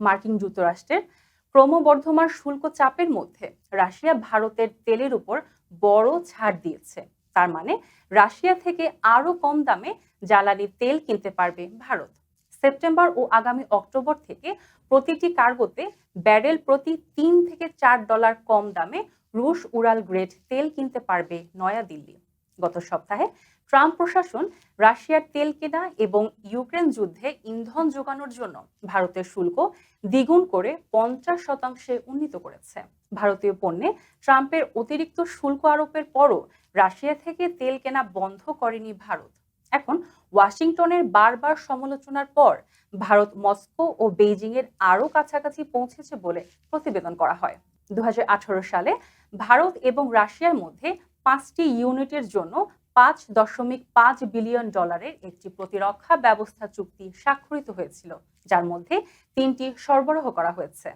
মার্কিন যুক্তরাষ্ট্রের ক্রমবর্ধমান শুল্ক চাপের মধ্যে রাশিয়া ভারতের তেলের উপর বড় ছাড় দিয়েছে। তার মানে রাশিয়া থেকে আরও কম দামে জ্বালানি তেল কিনতে পারবে ভারত। সেপ্টেম্বর ও আগামী অক্টোবর থেকে প্রতিটি কার্গোতে ব্যারেল প্রতি তিন থেকে চার ডলার কম দামে রুশ উড়াল গ্রেড তেল কিনতে পারবে নয়াদিল্লি। গত সপ্তাহে ট্রাম্প প্রশাসন রাশিয়ার তেল কেনা এবং ইউক্রেন যুদ্ধে ইন্ধন যোগানোর জন্য ভারতের শুল্ক দ্বিগুণ করে পঞ্চাশ শতাংশে উন্নীত করেছে। ভারতীয় পণ্যে ট্রাম্পের অতিরিক্ত শুল্ক আরোপের পরও রাশিয়া থেকে তেল কেনা বন্ধ করেনি ভারত। এখন ওয়াশিংটনের বারবার সমালোচনার পর ভারত মস্কো ও বেইজিং এর আরও কাছাকাছি পৌঁছেছে বলে প্রতিবেদন করা হয়। দু হাজার আঠারো সালে ভারত এবং রাশিয়ার মধ্যে পাঁচটি ইউনিটের জন্য পাঁচ দশমিক পাঁচ বিলিয়ন ডলারের একটি প্রতিরক্ষা ব্যবস্থা চুক্তি স্বাক্ষরিত হয়েছিল, যার মধ্যে তিনটি সরবরাহ করা হয়েছে।